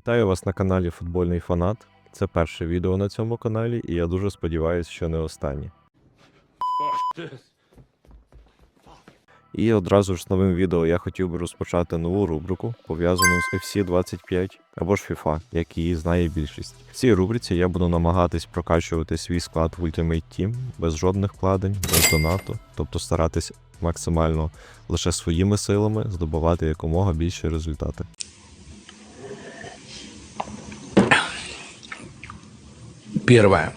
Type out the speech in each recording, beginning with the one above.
Вітаю вас на каналі Футбольний Фанат. Це перше відео на цьому каналі, і я дуже сподіваюся, що не останнє. І одразу ж з новим відео я хотів би розпочати нову рубрику, пов'язану з FC 25 або ж FIFA, як її знає більшість. В цій рубриці я буду намагатись прокачувати свій склад в Ultimate Team без жодних вкладень, без донату, тобто старатись максимально лише своїми силами здобувати якомога більші результати. Первое.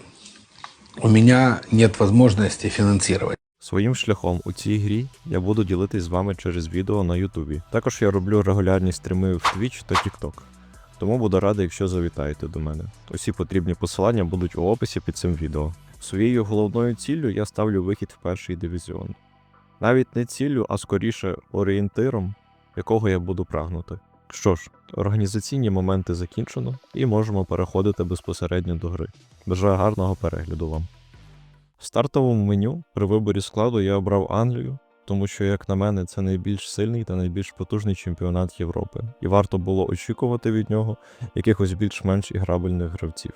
У меня нет возможности финансировать. Своїм шляхом у цій грі я буду ділитись з вами через відео на Ютубі. Також я роблю регулярні стріми в Twitch та TikTok. Тому буду радий, якщо завітаєте до мене. Усі потрібні посилання будуть у описі під цим відео. Своєю головною ціллю я ставлю вихід в перший дивізіон. Навіть не ціллю, а скоріше орієнтиром, якого я буду прагнути. Що ж, організаційні моменти закінчено і можемо переходити безпосередньо до гри. Бажаю гарного перегляду вам. В стартовому меню при виборі складу я обрав Англію, тому що, як на мене, це найбільш сильний та найбільш потужний чемпіонат Європи, і варто було очікувати від нього якихось більш-менш іграбельних гравців.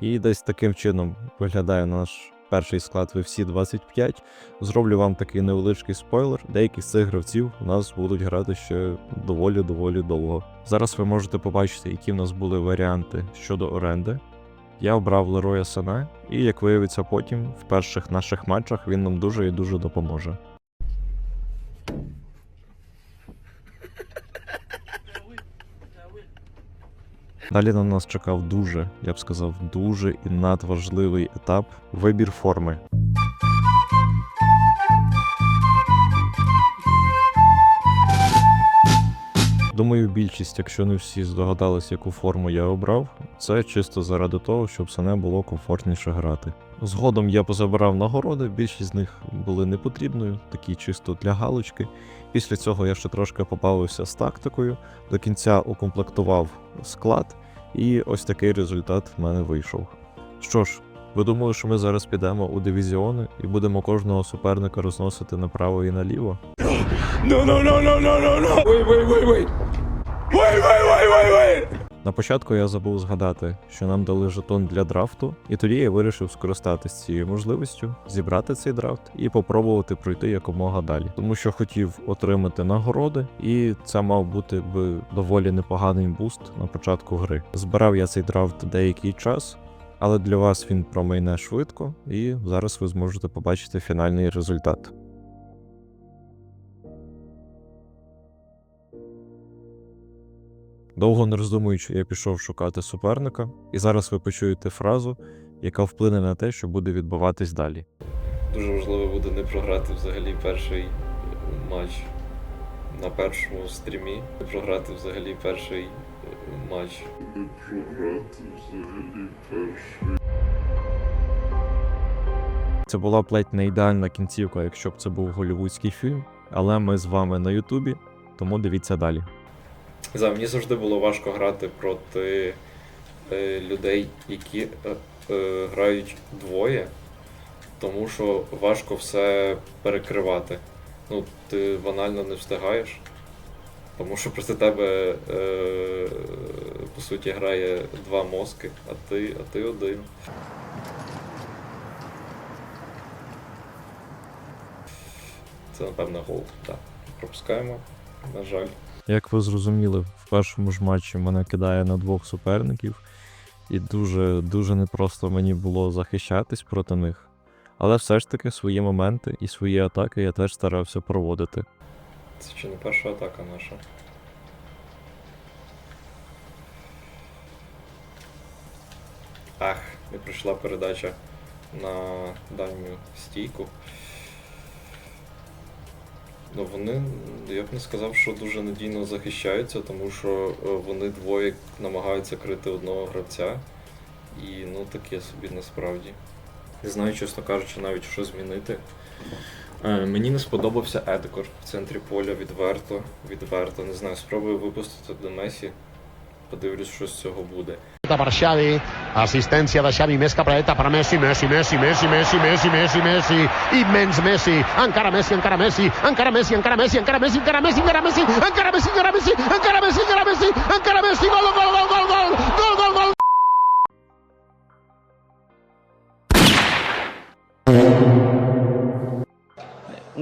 І десь таким чином виглядає наш перший склад ви всі 25. Зроблю вам такий невеличкий спойлер. Деякі з цих гравців у нас будуть грати ще доволі-доволі довго. Зараз ви можете побачити, які в нас були варіанти щодо оренди. Я обрав Лероя Сане, і як виявиться потім, в перших наших матчах він нам дуже і дуже допоможе. Далі на нас чекав дуже, я б сказав, дуже і надважливий етап вибір форми. Думаю, більшість, якщо не всі здогадались, яку форму я обрав, це чисто заради того, щоб саме було комфортніше грати. Згодом я позабирав нагороди, більшість з них були непотрібною, такі чисто для галочки. Після цього я ще трошки побавився з тактикою, до кінця укомплектував склад, і ось такий результат в мене вийшов. Що ж, ви думали, що ми зараз підемо у дивізіони і будемо кожного суперника розносити направо і наліво? На початку я забув згадати, що нам дали жетон для драфту, і тоді я вирішив скористатися цією можливістю, зібрати цей драфт і попробувати пройти якомога далі, тому що хотів отримати нагороди, і це мав бути би доволі непоганий буст на початку гри. Збирав я цей драфт деякий час. Але для вас він промайне швидко, і зараз ви зможете побачити фінальний результат. Довго не роздумуючи, я пішов шукати суперника, і зараз ви почуєте фразу, яка вплине на те, що буде відбуватись далі. Дуже важливо буде не програти взагалі перший матч на першому стрімі. Програти взагалі перший е, матч. Це була б ледь не ідеальна кінцівка, якщо б це був голівудський фільм, але ми з вами на Ютубі, тому дивіться далі. Знаю, мені завжди було важко грати проти е, людей, які е, е, грають двоє, тому що важко все перекривати. Ну, ти банально не встигаєш. Тому що проти тебе, е, по суті, грає два мозки, а ти, а ти один. Це, напевно, гол. Так. Пропускаємо. На жаль. Як ви зрозуміли, в першому ж матчі мене кидає на двох суперників, і дуже дуже непросто мені було захищатись проти них. Але все ж таки свої моменти і свої атаки я теж старався проводити. Це ще не перша атака наша. Ах, не прийшла передача на дальню стійку. Ну вони, я б не сказав, що дуже надійно захищаються, тому що е, вони двоє намагаються крити одного гравця. І ну таке собі насправді. Не знаю, чесно кажучи, навіть що змінити. Е, Мені не сподобався Едекор в центрі поля відверто, відверто. Не знаю, спробую випустити до Месі. подивлюсь, що з цього буде.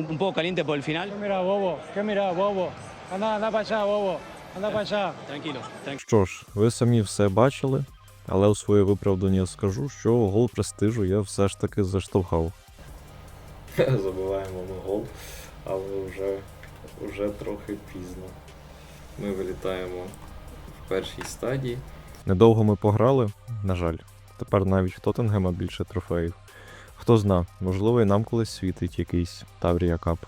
Un, un poco caliente por el final. ¿Qué mira, bobo? ¿Qué mira, bobo? Anda, anda para allá, bobo. Anda para allá. Tranquilo, tranquilo. Що ж, ви самі все бачили, але у своє виправдання скажу, що гол престижу я все ж таки заштовхав. Забиваємо ми гол, але вже, вже трохи пізно. Ми вилітаємо в першій стадії. Недовго ми пограли, на жаль. Тепер навіть в Тоттенгема більше трофеїв. Хто зна, можливо, і нам колись світить якийсь Таврія Кап.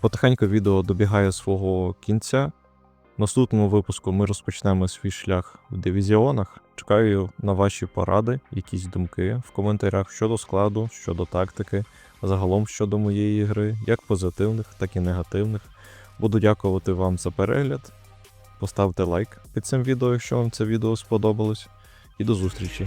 Потихеньку відео добігає свого кінця. В наступному випуску ми розпочнемо свій шлях в дивізіонах. Чекаю на ваші поради, якісь думки в коментарях щодо складу, щодо тактики, загалом щодо моєї гри, як позитивних, так і негативних. Буду дякувати вам за перегляд. Поставте лайк під цим відео, якщо вам це відео сподобалось. І до зустрічі!